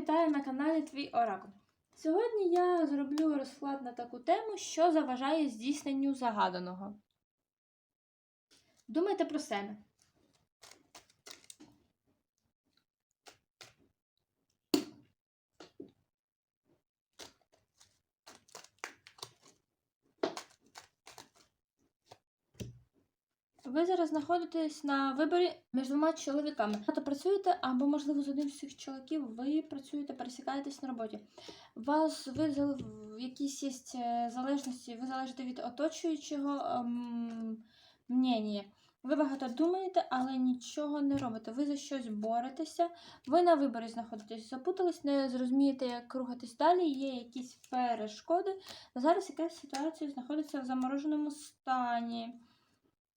вітаю на каналі Твій Оракул. Сьогодні я зроблю розклад на таку тему, що заважає здійсненню загаданого. Думайте про себе. Ви зараз знаходитесь на виборі між двома чоловіками. Багато працюєте, або, можливо, з одним з цих чоловіків ви працюєте, пересікаєтесь на роботі. Вас ви якісь є е, залежності, ви залежите від оточуючого ем, мнення. Ви багато думаєте, але нічого не робите. Ви за щось боретеся, ви на виборі знаходитесь, запутались, не зрозумієте, як рухатись далі, є якісь перешкоди. Зараз якась ситуація знаходиться в замороженому стані.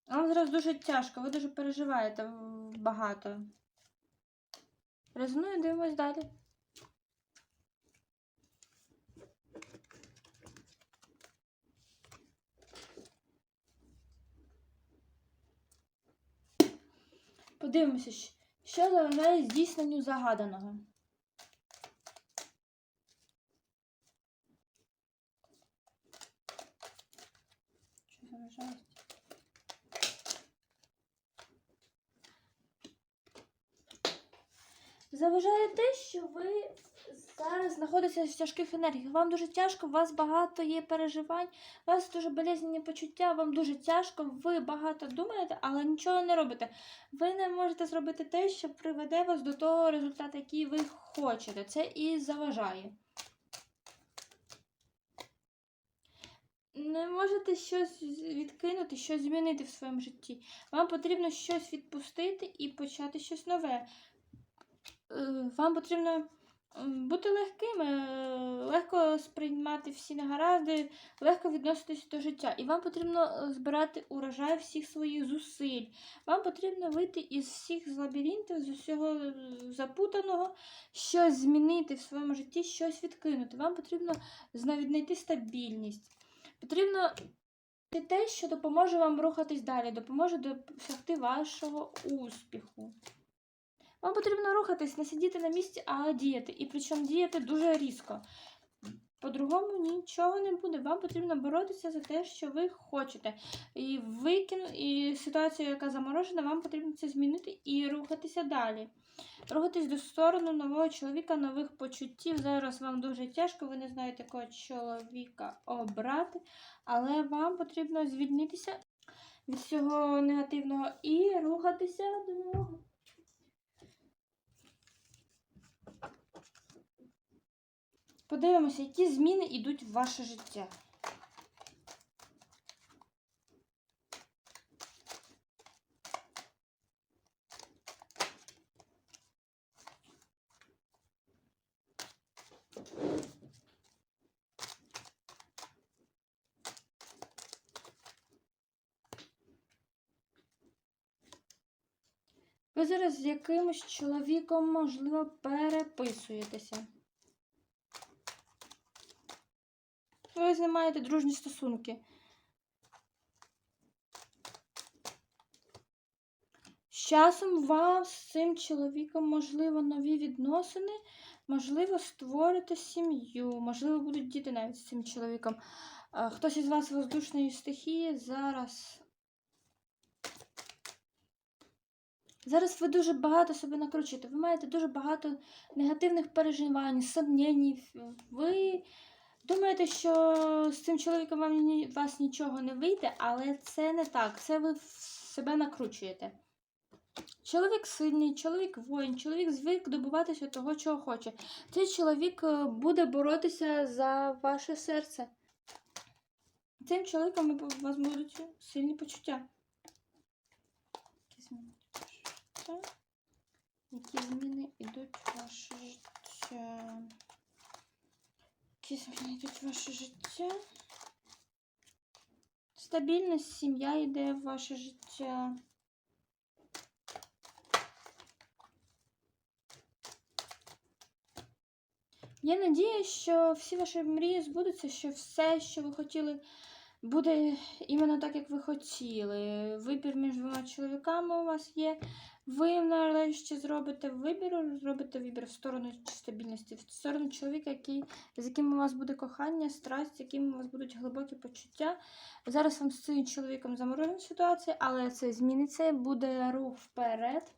Вам зараз дуже тяжко, ви дуже переживаєте багато. Резоную, дивимось далі. Подивимося, що заважає здійсненню загаданого. Що заважає? Заважає те, що ви зараз знаходитеся в тяжких енергіях. Вам дуже тяжко, у вас багато є переживань, у вас дуже болезненні почуття, вам дуже тяжко, ви багато думаєте, але нічого не робите. Ви не можете зробити те, що приведе вас до того результату, який ви хочете. Це і заважає. Не можете щось відкинути, щось змінити в своєму житті. Вам потрібно щось відпустити і почати щось нове. Е, Вам потрібно бути легким, е, легко сприймати всі негаразди, легко відноситись до життя. І вам потрібно е, збирати урожай всіх своїх зусиль. Вам потрібно вийти із всіх лабіринтів, з усього запутаного, щось змінити в своєму житті, щось відкинути. Вам потрібно зна- віднайти стабільність. Потрібно те, що допоможе вам рухатись далі, допоможе досягти вашого успіху. Вам потрібно рухатись, не сидіти на місці, а діяти. І причому діяти дуже різко. По-другому нічого не буде. Вам потрібно боротися за те, що ви хочете. І викину, і ситуацію, яка заморожена, вам потрібно це змінити і рухатися далі. Рухатись до сторону нового чоловіка, нових почуттів. Зараз вам дуже тяжко, ви не знаєте, якого чоловіка обрати, але вам потрібно звільнитися від всього негативного і рухатися до нового. Подивимося, які зміни йдуть в ваше життя. Ви зараз з якимось чоловіком, можливо, переписуєтеся. Ви з ним маєте дружні стосунки. З часом у вас з цим чоловіком, можливо, нові відносини, можливо, створите сім'ю, можливо, будуть діти навіть з цим чоловіком. Хтось із вас воздушної стихії зараз. Зараз ви дуже багато себе накручуєте. Ви маєте дуже багато негативних переживань, сумнівів. Ви Думаєте, що з цим чоловіком вам вас нічого не вийде, але це не так. Це ви себе накручуєте. Чоловік сильний, чоловік воїн, чоловік звик добуватися того, чого хоче. Цей чоловік е, буде боротися за ваше серце. Цим чоловіком у вас будуть сильні почуття. Які зміни йдуть в ваше? Які зміни йдуть в ваше життя? Які зміни йдуть ваше життя? Стабільність, сім'я йде в ваше життя. Є надія, що всі ваші мрії збудуться, що все, що ви хотіли, буде іменно так, як ви хотіли. Вибір між двома чоловіками у вас є. Ви нарешті зробите вибір, зробите вибір в сторону стабільності, в сторону чоловіка, який, з яким у вас буде кохання, страсть, з яким у вас будуть глибокі почуття. Зараз вам з цим чоловіком заморожена ситуація, але це зміниться, буде рух вперед.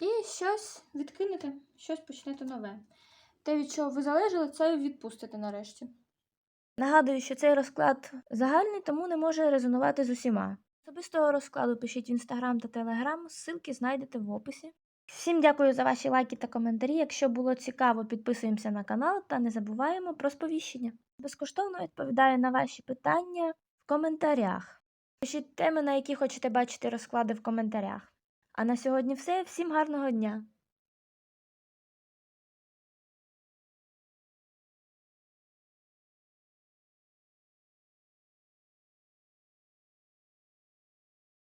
І щось відкинете, щось почнете нове. Те, від чого ви залежали, це відпустите нарешті. Нагадую, що цей розклад загальний, тому не може резонувати з усіма. Особистого розкладу пишіть в інстаграм та телеграм, ссылки знайдете в описі. Всім дякую за ваші лайки та коментарі. Якщо було цікаво, підписуємося на канал та не забуваємо про сповіщення. Безкоштовно відповідаю на ваші питання в коментарях. Пишіть теми, на які хочете бачити розклади в коментарях. А на сьогодні все. Всім гарного дня!